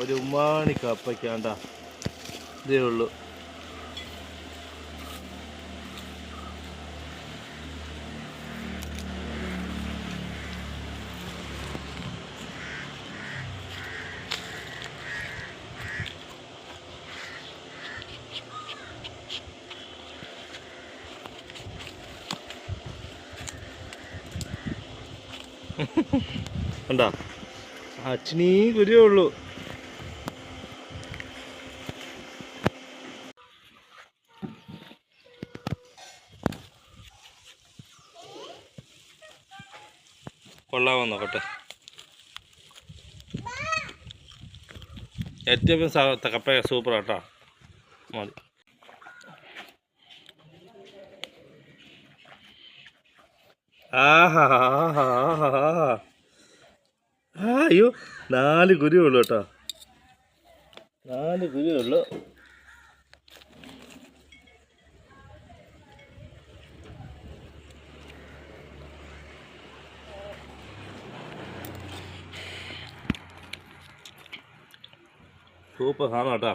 ഒരു മാണി കപ്പയ്ക്കാണ്ട ഇതേ ഉള്ളൂ. കണ്ടാ? അച്ഛനീ കുരുവേ ഉള്ളൂ. കൊള്ളാമോ നോക്കട്ടെ? ഏറ്റവും കപ്പ സൂപ്പർ കേട്ടോ. മതി. അയ്യോ നാല് കുരുവേ ഉള്ളു കേട്ടോ. നാല് കുരുവേ ഉള്ളു. സൂപ്പർ സാധനം കേട്ടോ.